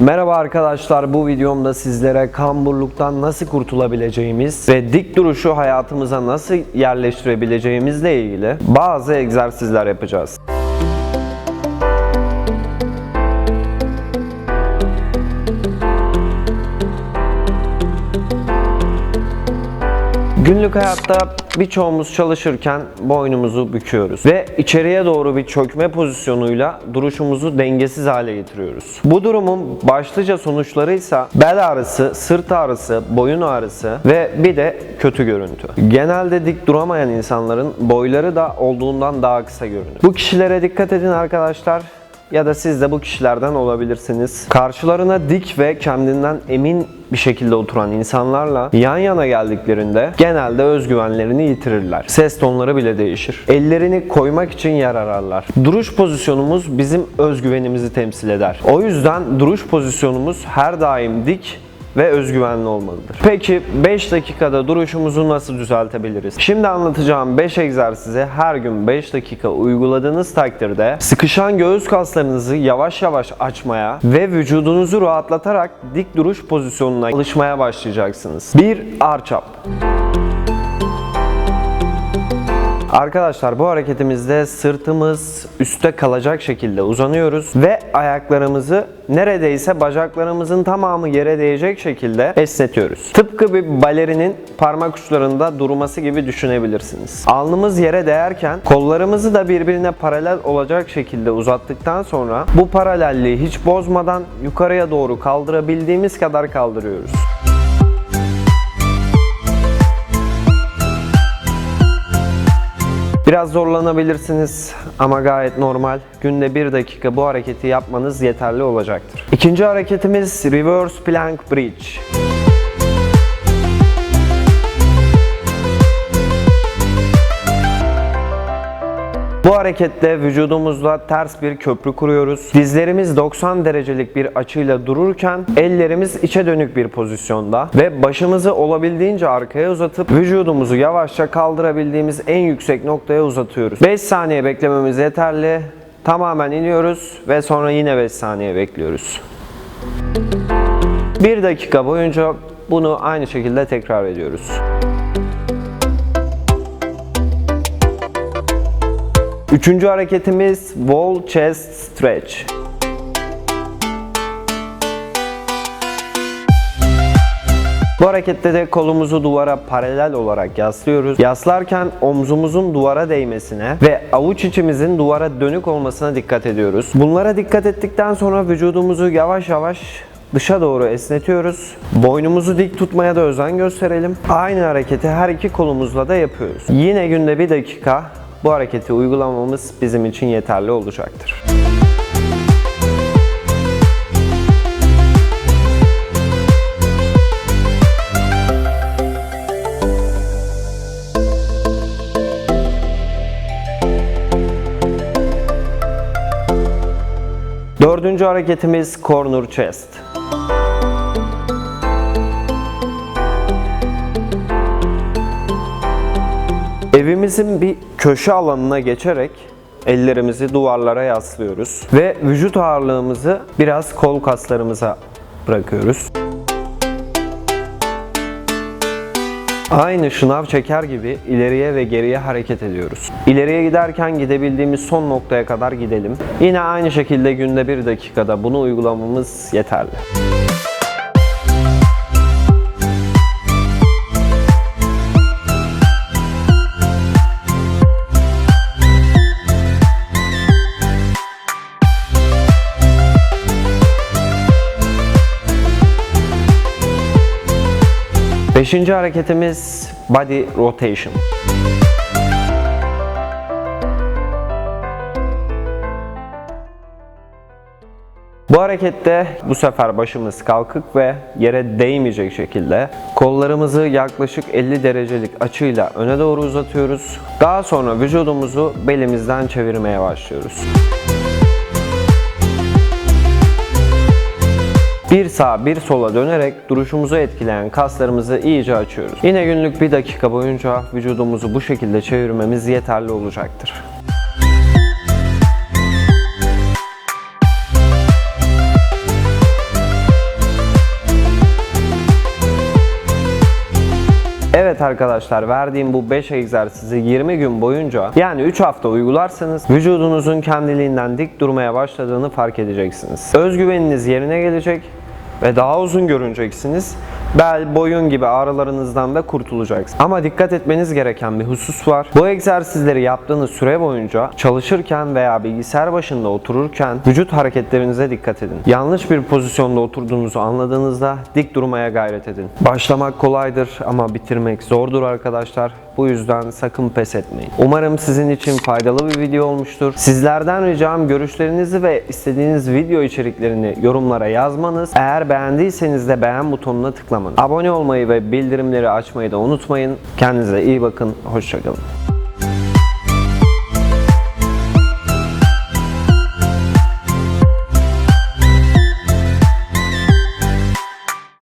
Merhaba arkadaşlar bu videomda sizlere kamburluktan nasıl kurtulabileceğimiz ve dik duruşu hayatımıza nasıl yerleştirebileceğimizle ilgili bazı egzersizler yapacağız. Günlük hayatta birçoğumuz çalışırken boynumuzu büküyoruz ve içeriye doğru bir çökme pozisyonuyla duruşumuzu dengesiz hale getiriyoruz. Bu durumun başlıca sonuçları ise bel ağrısı, sırt ağrısı, boyun ağrısı ve bir de kötü görüntü. Genelde dik duramayan insanların boyları da olduğundan daha kısa görünür. Bu kişilere dikkat edin arkadaşlar ya da siz de bu kişilerden olabilirsiniz. Karşılarına dik ve kendinden emin bir şekilde oturan insanlarla yan yana geldiklerinde genelde özgüvenlerini yitirirler. Ses tonları bile değişir. Ellerini koymak için yer ararlar. Duruş pozisyonumuz bizim özgüvenimizi temsil eder. O yüzden duruş pozisyonumuz her daim dik ve özgüvenli olmalıdır. Peki 5 dakikada duruşumuzu nasıl düzeltebiliriz? Şimdi anlatacağım 5 egzersizi her gün 5 dakika uyguladığınız takdirde sıkışan göğüs kaslarınızı yavaş yavaş açmaya ve vücudunuzu rahatlatarak dik duruş pozisyonuna alışmaya başlayacaksınız. 1. Arch up. Arkadaşlar bu hareketimizde sırtımız üstte kalacak şekilde uzanıyoruz ve ayaklarımızı neredeyse bacaklarımızın tamamı yere değecek şekilde esnetiyoruz. Tıpkı bir balerinin parmak uçlarında durması gibi düşünebilirsiniz. Alnımız yere değerken kollarımızı da birbirine paralel olacak şekilde uzattıktan sonra bu paralelliği hiç bozmadan yukarıya doğru kaldırabildiğimiz kadar kaldırıyoruz. Biraz zorlanabilirsiniz ama gayet normal. Günde 1 dakika bu hareketi yapmanız yeterli olacaktır. İkinci hareketimiz Reverse Plank Bridge. Harekette vücudumuzla ters bir köprü kuruyoruz. Dizlerimiz 90 derecelik bir açıyla dururken ellerimiz içe dönük bir pozisyonda ve başımızı olabildiğince arkaya uzatıp vücudumuzu yavaşça kaldırabildiğimiz en yüksek noktaya uzatıyoruz. 5 saniye beklememiz yeterli. Tamamen iniyoruz ve sonra yine 5 saniye bekliyoruz. 1 dakika boyunca bunu aynı şekilde tekrar ediyoruz. Üçüncü hareketimiz Wall Chest Stretch. Bu harekette de kolumuzu duvara paralel olarak yaslıyoruz. Yaslarken omzumuzun duvara değmesine ve avuç içimizin duvara dönük olmasına dikkat ediyoruz. Bunlara dikkat ettikten sonra vücudumuzu yavaş yavaş dışa doğru esnetiyoruz. Boynumuzu dik tutmaya da özen gösterelim. Aynı hareketi her iki kolumuzla da yapıyoruz. Yine günde bir dakika bu hareketi uygulamamız bizim için yeterli olacaktır. Dördüncü hareketimiz Corner Chest. Evimizin bir köşe alanına geçerek ellerimizi duvarlara yaslıyoruz ve vücut ağırlığımızı biraz kol kaslarımıza bırakıyoruz. Aynı şınav çeker gibi ileriye ve geriye hareket ediyoruz. İleriye giderken gidebildiğimiz son noktaya kadar gidelim. Yine aynı şekilde günde bir dakikada bunu uygulamamız yeterli. Beşinci hareketimiz body rotation. Bu harekette bu sefer başımız kalkık ve yere değmeyecek şekilde kollarımızı yaklaşık 50 derecelik açıyla öne doğru uzatıyoruz. Daha sonra vücudumuzu belimizden çevirmeye başlıyoruz. Bir sağa bir sola dönerek duruşumuzu etkileyen kaslarımızı iyice açıyoruz. Yine günlük bir dakika boyunca vücudumuzu bu şekilde çevirmemiz yeterli olacaktır. Evet arkadaşlar verdiğim bu 5 egzersizi 20 gün boyunca yani 3 hafta uygularsanız vücudunuzun kendiliğinden dik durmaya başladığını fark edeceksiniz. Özgüveniniz yerine gelecek ve daha uzun görüneceksiniz. Bel, boyun gibi ağrılarınızdan da kurtulacaksınız. Ama dikkat etmeniz gereken bir husus var. Bu egzersizleri yaptığınız süre boyunca çalışırken veya bilgisayar başında otururken vücut hareketlerinize dikkat edin. Yanlış bir pozisyonda oturduğunuzu anladığınızda dik durmaya gayret edin. Başlamak kolaydır ama bitirmek zordur arkadaşlar. Bu yüzden sakın pes etmeyin. Umarım sizin için faydalı bir video olmuştur. Sizlerden ricam görüşlerinizi ve istediğiniz video içeriklerini yorumlara yazmanız. Eğer beğendiyseniz de beğen butonuna tıklamanız. Abone olmayı ve bildirimleri açmayı da unutmayın. Kendinize iyi bakın. Hoşçakalın.